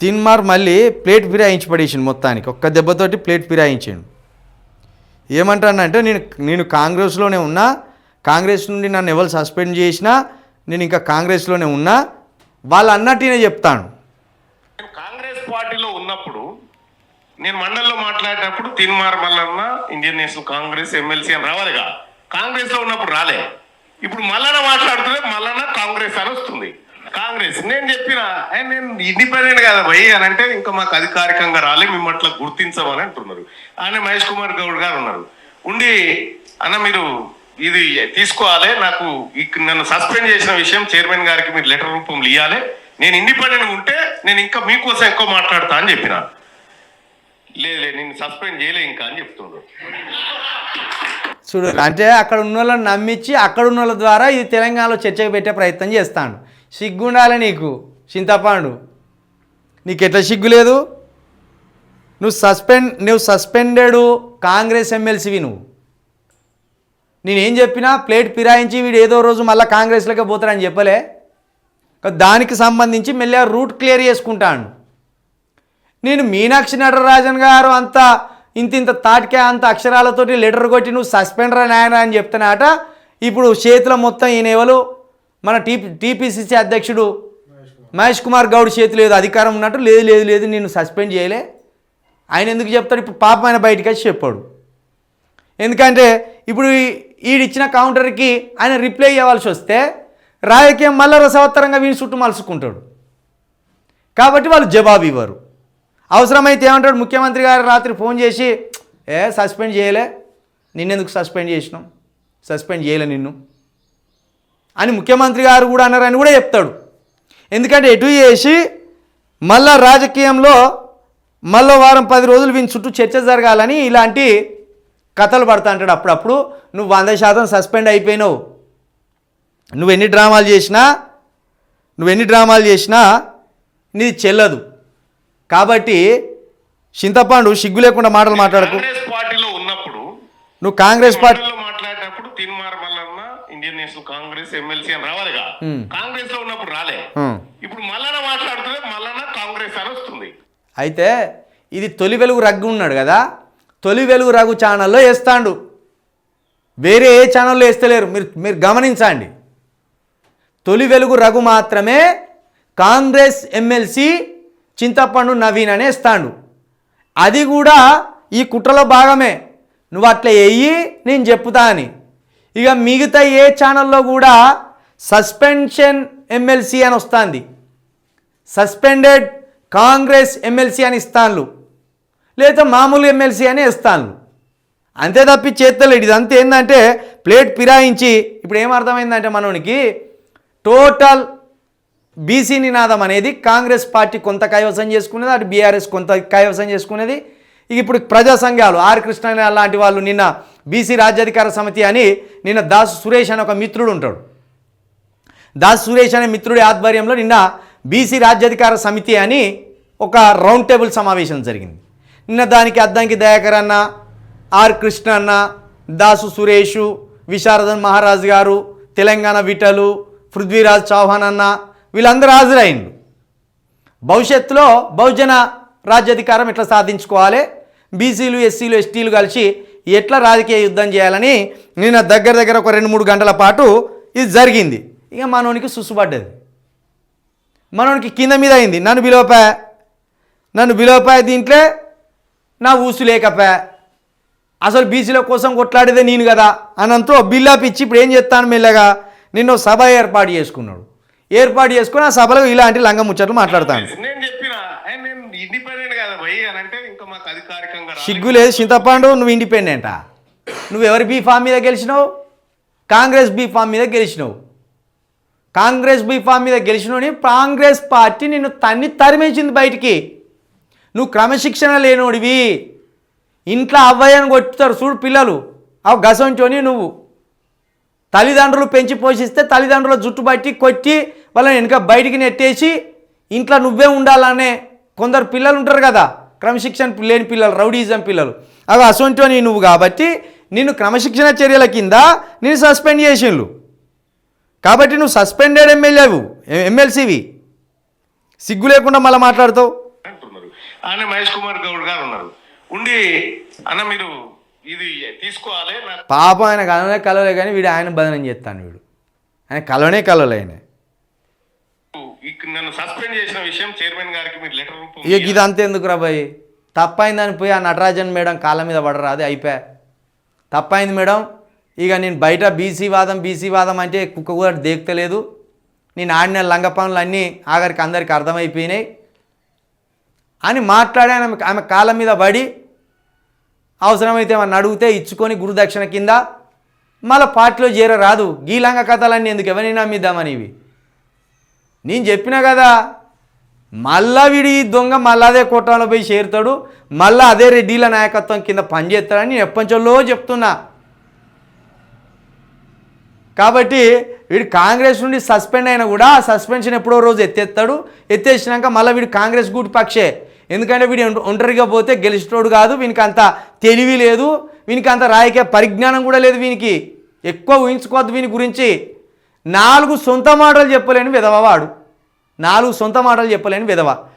తిన్మార్ మళ్ళీ ప్లేట్ ఫిరాయించి పడేసిండు మొత్తానికి. ఒక్క దెబ్బతోటి ప్లేట్ ఫిరాయించాడు. ఏమంటానంటే నేను నేను కాంగ్రెస్లోనే ఉన్నా కాంగ్రెస్ నుండి నన్ను ఎవరు సస్పెండ్ చేసినా నేను ఇంకా కాంగ్రెస్లోనే ఉన్నా వాళ్ళు అన్నట్టునే చెప్తాను. కాంగ్రెస్ పార్టీలో ఉన్నప్పుడు నేను మండలిలో మాట్లాడేటప్పుడు Teenmaar Mallanna Indian National Congress MLC అని రావాలిగా కాంగ్రెస్లో ఉన్నప్పుడు రాలే. ఇప్పుడు మల్లన్న మాట్లాడుతుంటే మల్లన్న కాంగ్రెస్ అని వస్తుంది. కాంగ్రెస్. నేను చెప్పిన నేను ఇండిపెండెంట్ కదా భయ్ అని అంటే ఇంకా మాకు అధికారికంగా రాలే మేము అట్లా గుర్తించమని అంటున్నారు. ఆయన మహేష్ కుమార్ గౌడ్ గారు ఉన్నారు. ఉండి అన్న మీరు ఇది తీసుకోవాలి నాకు ఇక్- నన్ను సస్పెండ్ చేసిన విషయం చైర్మన్ గారికి మీరు లెటర్ రూపంలో ఇవ్వాలి నేను ఇండిపెండెంట్ ఉంటే నేను ఇంకా మీకోసం ఎక్కువ మాట్లాడతా అని చెప్పిన. లేదు నేను సస్పెండ్ చేయలే ఇంకా అని చెప్తుండ్రు చూడు అంటే అక్కడ ఉన్న వాళ్ళని నమ్మించి అక్కడ ఉన్న వాళ్ళ ద్వారా ఇది తెలంగాణలో చర్చకు పెట్టే ప్రయత్నం చేస్తాను సిగ్గుండాలి నీకు చింతపాండు. నీకు ఎట్లా సిగ్గు లేదు? నువ్వు సస్పెండ్ నువ్వు సస్పెండెడ్ కాంగ్రెస్ ఎమ్మెల్సీవి నువ్వు. నేనేం చెప్పినా ప్లేట్ పిరాయించి వీడు ఏదో రోజు మళ్ళీ కాంగ్రెస్లోకి పోతాడని చెప్పలే. దానికి సంబంధించి మెల్లగా రూట్ క్లియర్ చేసుకుంటాను నేను మీనాక్షి నటరాజన్ గారు అంత ఇంత ఇంత తాటికే అంత అక్షరాలతోటి లెటర్ కొట్టి నువ్వు సస్పెండర్ నాయన అని చెప్తున్నాట. ఇప్పుడు చేతిలో మొత్తం ఈయన ఎవరు? మన టీ టీపీసీసీ అధ్యక్షుడు మహేష్ కుమార్. గౌడ్ చేతిలో ఏదో అధికారం ఉన్నట్టు లేదు లేదు లేదు నేను సస్పెండ్ చేయలే. ఆయన ఎందుకు చెప్తాడు? ఇప్పుడు పాపం ఆయన బయటకు వచ్చి చెప్పాడు. ఎందుకంటే ఇప్పుడు ఈడిచ్చిన కౌంటర్కి ఆయన రిప్లై ఇవ్వాల్సి వస్తే రాజకీయం మళ్ళా రసవత్తరంగా వీని చుట్టూ మలుచుకుంటాడు. కాబట్టి వాళ్ళు జవాబు ఇవ్వరు. అవసరమైతే ఏమంటాడు? ముఖ్యమంత్రి గారు రాత్రి ఫోన్ చేసి ఏ సస్పెండ్ చేయలే. నిన్నెందుకు సస్పెండ్ చేసినాం సస్పెండ్ చేయలే నిన్ను. అని ముఖ్యమంత్రి గారు కూడా అన్నారని కూడా చెప్తాడు. ఎందుకంటే ఎటు చేసి మళ్ళా రాజకీయంలో మళ్ళీ వారం పది రోజులు వీని చుట్టూ చర్చ జరగాలని ఇలాంటి కథలు పడతా అంటాడు. అప్పుడప్పుడు నువ్వు వంద శాతం సస్పెండ్ అయిపోయినావు. నువ్వు ఎన్ని డ్రామాలు చేసినా నువ్వు ఎన్ని డ్రామాలు చేసినా నీది చెల్లదు. కాబట్టి చింతపాండు సిగ్గు లేకుండా మాటలు మాట్లాడకు. కాంగ్రెస్ పార్టీలో ఉన్నప్పుడు నువ్వు కాంగ్రెస్ పార్టీ మండలిలో మాట్లాడేటప్పుడు Teenmaar Mallanna Indian National Congress MLC అని రావాలిగా. కాంగ్రెస్లో ఉన్నప్పుడు రాలే. ఇప్పుడు మల్లన్న మాట్లాడుతుంటే మల్లన్న కాంగ్రెస్ అని వస్తుంది. అయితే ఇది తొలి వెలుగు రగ్గు ఉన్నాడు కదా తొలి వెలుగు రఘు ఛానల్లో వేస్తాడు. వేరే ఏ ఛానల్లో వేస్తలేరు. మీరు మీరు గమనించండి. తొలి వెలుగు రఘు మాత్రమే కాంగ్రెస్ ఎమ్మెల్సీ చింతపండు నవీన్ అనే ఇస్తాడు అది కూడా ఈ కుట్రలో భాగమే. నువ్వు అట్లా వెయ్యి నేను చెప్తా అని. ఇక మిగతా ఏ ఛానల్లో కూడా సస్పెన్షన్ ఎమ్మెల్సీ అని వస్తుంది. సస్పెండెడ్ కాంగ్రెస్ ఎమ్మెల్సీ అని ఇస్తాన్లు. లేదా మామూలు ఎమ్మెల్సీ అని ఇస్తాన్లు అంతే తప్పి చేత్తలేడు ఇదంతా ఏంటంటే ప్లేట్ పిరాయించి ఇప్పుడు ఏమర్థమైందంటే మనోనికి టోటల్ బీసీ నినాదం అనేది కాంగ్రెస్ పార్టీ కొంత కైవసం చేసుకునేది అటు బీఆర్ఎస్ కొంత కైవసం చేసుకునేది ఇక ఇప్పుడు ప్రజా సంఘాలు ఆర్ కృష్ణ లాంటి వాళ్ళు నిన్న బీసీ రాజ్యాధికార సమితి అని నిన్న దాసు సురేష్ అని ఒక మిత్రుడు ఉంటాడు. దాస్ సురేష్ అనే మిత్రుడి ఆధ్వర్యంలో నిన్న బీసీ రాజ్యాధికార సమితి అని ఒక రౌండ్ టేబుల్ సమావేశం జరిగింది. నిన్న దానికి అద్దంకి దయాకర్ అన్న ఆర్ కృష్ణ అన్న దాసు సురేషు విశారదన్ మహారాజ్ గారు తెలంగాణ విటలు పృథ్వీరాజ్ చౌహాన్ అన్న వీళ్ళందరూ హాజరైండు భవిష్యత్తులో బహుజన రాజ్యాధికారం ఎట్లా సాధించుకోవాలి? బీసీలు ఎస్సీలు ఎస్టీలు కలిసి ఎట్లా రాజకీయ యుద్ధం చేయాలని నిన్న దగ్గర దగ్గర ఒక రెండు మూడు గంటల పాటు ఇది జరిగింది. ఇక మనోనికి సుసుపడ్డది మనోనికి కింద మీద అయింది. నన్ను బిలోపా నన్ను బిలోపా దీంట్లో. నా ఊసు లేకపా. అసలు బీసీల కోసం కొట్లాడేదే నేను కదా అనంతో బిల్లాప్ ఇచ్చి ఇప్పుడు ఏం చేస్తాను మెల్లగా? నిన్న సభ ఏర్పాటు చేసుకున్నాడు. ఏర్పాటు చేసుకుని ఆ సభలో ఇలాంటి లంగ ముచ్చట్లు మాట్లాడతాను. నేను చెప్పిన. నేను ఇండిపెండెంట్ కదా. భయ్ అని అంటే ఇంకా మాకు అధికారికంగా సిగ్గు లేదు. చింతపండు నువ్వు ఇండిపెండెంటా నువ్వు ఎవరి బీ ఫామ్ మీద గెలిచినావు? కాంగ్రెస్ బీ ఫామ్ మీద గెలిచినావు. కాంగ్రెస్ బీ ఫామ్ మీద గెలిచినోని కాంగ్రెస్ పార్టీ నిన్ను తన్ని తరిమేసింది బయటికి. నువ్వు క్రమశిక్షణ లేనోడివి. ఇంట్లో అవ్వయ్యని కొట్టుతారు చూడు పిల్లలు. అవి గసంచోని నువ్వు. తల్లిదండ్రులు పెంచి పోషిస్తే తల్లిదండ్రుల జుట్టు బట్టి కొట్టి వాళ్ళని వెనుక బయటికి నెట్టేసి ఇంట్లో నువ్వే ఉండాలనే కొందరు పిల్లలు ఉంటారు కదా. క్రమశిక్షణ లేని పిల్లలు రౌడీజం పిల్లలు. అవి అసొంటోని నువ్వు కాబట్టి నిన్ను క్రమశిక్షణ చర్యల కింద నేను సస్పెండ్ చేసిండ్రు కాబట్టి నువ్వు సస్పెండెడ్ ఎమ్మెల్యేవు ఎమ్మెల్సీవి. సిగ్గు లేకుండా మళ్ళీ మాట్లాడతావు. ఆయన మహేష్ కుమార్ గౌడ్ గారు ఉన్నారు. ఉండి అన్న మీరు ఇది తీసుకోవాలి పాపం ఆయన కలవలే కలవలే కానీ వీడు ఆయన బదనం చేస్తాను వీడు. ఆయన కలవనే కలవలే ఆయన. నన్ను సస్పెండ్ చేసిన విషయం చైర్మన్ గారికి మీరు లెటర్ రూపం ఇక ఇది అంత ఎందుకు రాబాయి తప్పైందని పోయి ఆ నటరాజన్ మేడం కాళ్ళ మీద పడరా? అది అయిపోయా. తప్పైంది మేడం. ఇక నేను బయట బీసీ వాదం బీసీ వాదం అంటే కుక్క కూడా దేక్తలేదు. నేను ఆడిన లంగ పనులు అన్నీ ఆఖరికి అందరికి అర్థమైపోయినాయి. అని మాట్లాడి ఆమె ఆమె కాళ్ళ మీద పడి అవసరమైతే ఏమన్నా అడిగితే ఇచ్చుకొని గురుదక్షిణ కింద మళ్ళీ పార్టీలో చేరరాదు. గీలంగ కథలన్నీ ఎందుకు? ఎవరిని నమ్మిద్దామని ఇవి? నేను చెప్పినా కదా మళ్ళా వీడి దొంగ మళ్ళా అదే కోటాలో పోయి చేరుతాడు మళ్ళా అదే రెడ్డిల నాయకత్వం కింద పనిచేస్తాడని నేను ఎప్పటిలో చెప్తున్నా. కాబట్టి వీడు కాంగ్రెస్ నుండి సస్పెండ్ అయినా కూడా ఆ సస్పెన్షన్ ఎప్పుడో రోజు ఎత్తేస్తాడు. ఎత్తేసినాక మళ్ళీ వీడు కాంగ్రెస్ గూటి పక్షే. ఎందుకంటే వీడు ఒంటరిగా పోతే గెలిచినోడు కాదు వీనికి అంత తెలివి లేదు వీనికి అంత రాజకీయ పరిజ్ఞానం కూడా లేదు వీనికి. ఎక్కువ ఊహించుకోవద్దు వీని గురించి. నాలుగు సొంత మాటలు చెప్పలేని విధవ వాడు. నాలుగు సొంత మాటలు చెప్పలేని విధవ.